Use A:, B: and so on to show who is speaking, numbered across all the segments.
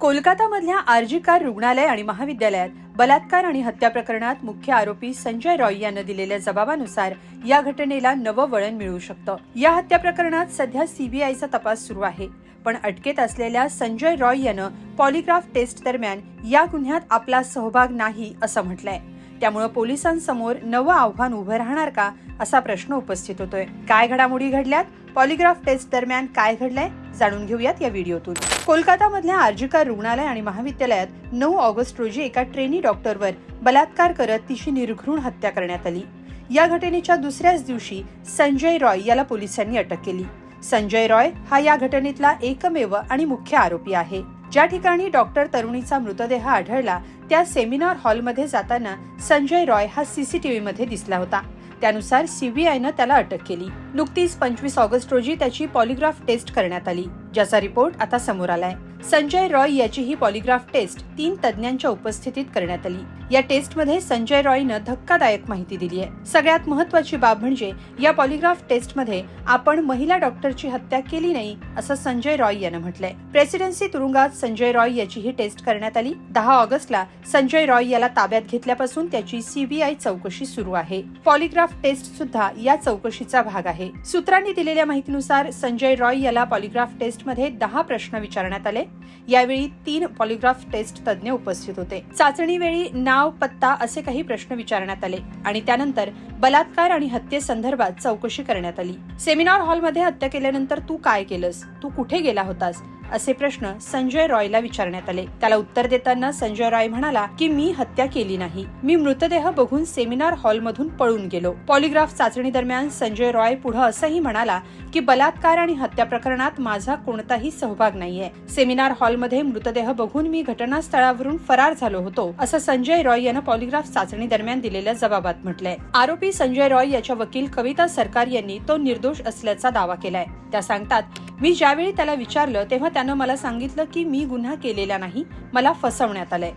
A: कोलकातामधल्या RG car रुग्णालय आणि महाविद्यालयात बलात्कार आणि हत्या प्रकरणात मुख्य आरोपी संजय रॉय यानं दिलेल्या जबाबानुसार या घटनेला नवं वळण मिळू शकतं. या हत्या प्रकरणात सध्या सीबीआयचा तपास सुरू आहे. पण अटकेत असलेल्या संजय रॉय यानं पॉलिग्राफ टेस्ट दरम्यान या गुन्ह्यात आपला सहभाग नाही असं म्हटलंय. त्यामुळं पोलिसांसमोर नवं आव्हान उभं राहणार का असा प्रश्न उपस्थित होतोय. काय घडामोडी घडल्यात? पॉलिग्राफ टेस्ट दरम्यान काय घडलंय जाणून घेऊयात या व्हिडिओतून. कोलकातामधल्या आर्जिका रुग्णालय आणि महाविद्यालयात नऊ ऑगस्ट रोजी एका ट्रेनी डॉक्टरवर बलात्कार करत तिची निर्घृण हत्या करण्यात आली. या घटनेच्या दुसऱ्याच दिवशी संजय रॉय याला पोलिसांनी अटक केली. संजय रॉय हा या घटनेतला एकमेव आणि मुख्य आरोपी आहे. ज्या ठिकाणी डॉक्टर तरुणीचा मृतदेह आढळला त्या सेमिनार हॉलमध्ये जाताना संजय रॉय हा सीसीटीव्ही मध्ये दिसला होता. त्यानुसार सीबीआयनं त्याला अटक केली. नुकतीच पंचवीस ऑगस्ट रोजी त्याची पॉलिग्राफ टेस्ट करण्यात आली ज्याचा रिपोर्ट आता समोर आलाय. संजय रॉय याची ही पॉलिग्राफ टेस्ट तीन तज्ज्ञांच्या उपस्थितीत करण्यात आली. या टेस्टमध्ये संजय रॉयनं धक्कादायक माहिती दिली आहे सगळ्यात महत्वाची बाब म्हणजे या पॉलिग्राफ टेस्टमध्ये आपण महिला डॉक्टरची हत्या केली नाही असं संजय रॉय यानं म्हटलंय. प्रेसिडेन्सी तुरुंगात संजय रॉय याची ही टेस्ट करण्यात आली. दहा ऑगस्टला संजय रॉय याला ताब्यात घेतल्यापासून त्याची सीबीआय चौकशी सुरू आहे. पॉलिग्राफ टेस्ट सुद्धा या चौकशीचा भाग आहे. सूत्रांनी दिलेल्या माहितीनुसार संजय रॉय याला पॉलिग्राफ टेस्टमध्ये दहा प्रश्न विचारण्यात आले. यावेळी तीन पॉलिग्राफ टेस्ट तज्ज्ञ उपस्थित होते. चाचणीवेळी नाव नाव पत्ता असे काही प्रश्न विचारण्यात आले आणि त्यानंतर बलात्कार आणि हत्येसंदर्भात चौकशी करण्यात आली. सेमिनार हॉलमध्ये हत्या केल्यानंतर तू काय केलंस? तू कुठे गेला होतास? असे प्रश्न संजय रॉयला विचारण्यात आले. त्याला उत्तर देताना संजय रॉय म्हणाला की मी हत्या केली नाही. मी मृतदेह बघून सेमिनार हॉलमधून पळून गेलो. पॉलिग्राफ चाचणी दरम्यान संजय रॉय पुढे असंही म्हणाला की बलात्कार आणि हत्या प्रकरणात माझा कोणताही सहभाग नाहीये. सेमिनार हॉलमध्ये मृतदेह बघून मी घटनास्थळावरून फरार झालो होतो असं संजय रॉय यानं पॉलिग्राफ चाचणी दरम्यान दिलेल्या जबाबात म्हटलंय. आरोपी संजय रॉय याच्या वकील कविता सरकार यांनी तो निर्दोष असल्याचा दावा केलाय. त्या सांगतात मी ज्यावेळी त्याला विचारलं तेव्हा त्यानं मला सांगितलं की मी गुन्हा केलेला नाही मला फसवण्यात आलंय.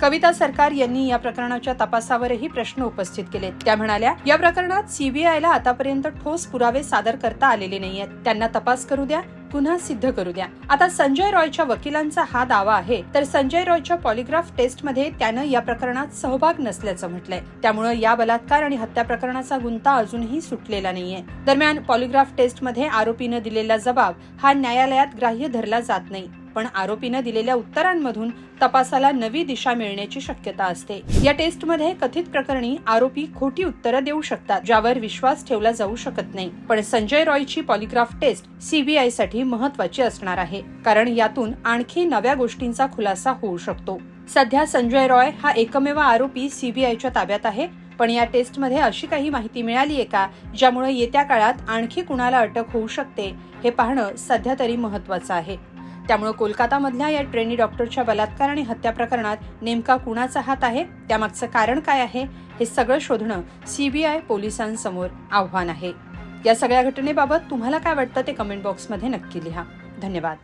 A: कविता सरकार यांनी या प्रकरणाच्या तपासावरही प्रश्न उपस्थित केले. त्या म्हणाल्या या प्रकरणात सीबीआयला आतापर्यंत ठोस पुरावे सादर करता आलेले नाहीयेत. त्यांना तपास करू द्या पुन्हा सिद्ध करू द्या आता संजय रॉयच्या वकिलांचा हा दावा आहे तर संजय रॉयच्या पॉलिग्राफ टेस्टमध्ये त्यानं या प्रकरणात सहभाग नसल्याचं म्हटलंय. त्यामुळे या बलात्कार आणि हत्या प्रकरणाचा गुंता अजूनही सुटलेला नाहीये. दरम्यान पॉलिग्राफ टेस्टमध्ये आरोपीनं दिलेला जबाब हा न्यायालयात ग्राह्य धरला जात नाही. पण आरोपीनं दिलेल्या उत्तरांमधून तपासाला नवी दिशा मिळण्याची शक्यता असते. या टेस्टमध्ये कथित प्रकरणी आरोपी खोटी उत्तरं देऊ शकतात ज्यावर विश्वास ठेवला जाऊ शकत नाही. पण संजय रॉयची पॉलिग्राफ टेस्ट सीबीआयसाठी महत्वाची असणार आहे कारण यातून आणखी नव्या गोष्टींचा खुलासा होऊ शकतो. सध्या संजय रॉय हा एकमेव आरोपी सीबीआयच्या ताब्यात आहे पण या टेस्टमध्ये अशी काही माहिती मिळाली आहे का ज्यामुळे येत्या काळात आणखी कुणाला अटक होऊ शकते हे पाहणं सध्या तरी महत्वाचं आहे. त्यामुळे कोलकातामधल्या या ट्रेनी डॉक्टरच्या बलात्कार आणि हत्या प्रकरणात नेमका कुणाचा हात आहे? त्यामागचं कारण काय आहे? हे सगळं शोधणं सीबीआय पोलिसांसमोर आव्हान आहे. या सगळ्या घटनेबाबत तुम्हाला काय वाटतं ते कमेंट बॉक्समध्ये नक्की लिहा. धन्यवाद.